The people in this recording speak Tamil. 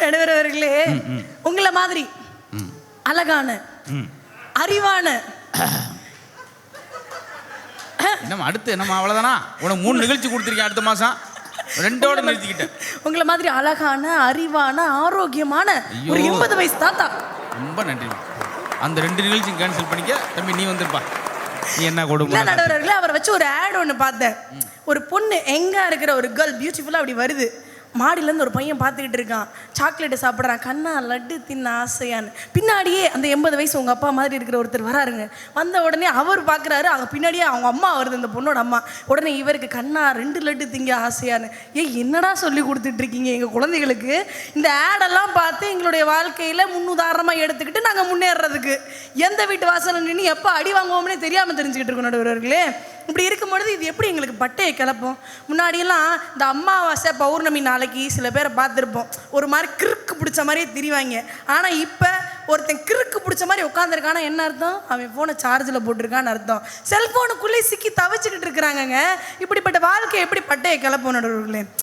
நடுவர் அவர்களே உங்களை மாதிரி அழகான அறிவான என்னம்மா அடுத்து என்னம்மா அவ்வளோதானா உனக்கு மூணு நிகழ்ச்சி கொடுத்துருக்கேன் அடுத்த மாதம் ரெண்டோட நிறுத்திக்கிட்டேன். உங்களை மாதிரி அழகான அறிவான ஆரோக்கியமான ஒரு. எண்பது வயசு தாத்தா. ரொம்ப நன்றிம்மா அந்த ரெண்டு நிகழ்ச்சியும் கேன்சல் பண்ணிக்க. தம்பி நீ வந்துருப்பா. நீ என்ன கொடுக்க நடுவர் அவர்களே அவரை வச்சு ஒரு ஆட் ஒன்று பார்த்தேன். ஒரு பொண்ணு எங்க இருக்கிற ஒரு கேர்ள் பியூட்டிஃபுல்லா அப்படி வருது. மாடியிலேருந்து ஒரு பையன் பார்த்துக்கிட்டு இருக்கான். சாக்லேட் சாப்பிட்றான். கண்ணா லட்டு தின்ன ஆசையான்னு. பின்னாடியே அந்த எண்பது வயசு உங்கள் அப்பா மாதிரி இருக்கிற ஒருத்தர் வராருங்க. வந்த உடனே அவர் பார்க்குறாரு. அங்கே பின்னாடியே அவங்க அம்மா வருது அந்த பொண்ணோட அம்மா. உடனே இவருக்கு கண்ணா ரெண்டு லட்டு திங்க ஆசையான்னு. ஏய் என்னடா சொல்லி கொடுத்துட்ருக்கீங்க எங்கள் குழந்தைகளுக்கு? இந்த ஆடெல்லாம் பார்த்து எங்களுடைய வாழ்க்கையில் முன்னுதாரணமாக எடுத்துக்கிட்டு நாங்கள் முன்னேறதுக்கு. எந்த வீட்டு வாசலில் நின்று எப்போ அடி வாங்குவோம்னே தெரியாமல் தெரிஞ்சுக்கிட்டு இருக்கோம் நடுவர்களே இப்படி இருக்கும் பொழுது இது எப்படி எங்களுக்கு பட்டையை கிளப்போம்? முன்னாடியெல்லாம் இந்த அமாவாசை பௌர்ணமி நாளைக்கு சில பேரை பார்த்துருப்போம். ஒரு மாதிரி கிறுக்கு பிடிச்ச மாதிரியே திரிவாங்க. ஆனால் இப்போ ஒருத்தன் கிறுக்கு பிடிச்ச மாதிரி உட்காந்துருக்கானா என்ன அர்த்தம்? அவன் ஃபோனை சார்ஜில் போட்டிருக்கான்னு அர்த்தம். செல்ஃபோனுக்குள்ளே சிக்கி தவிச்சுக்கிட்டு இருக்கிறாங்கங்க. இப்படிப்பட்ட வாழ்க்கை எப்படி பட்டையை கிளப்போம் நடுவர்களே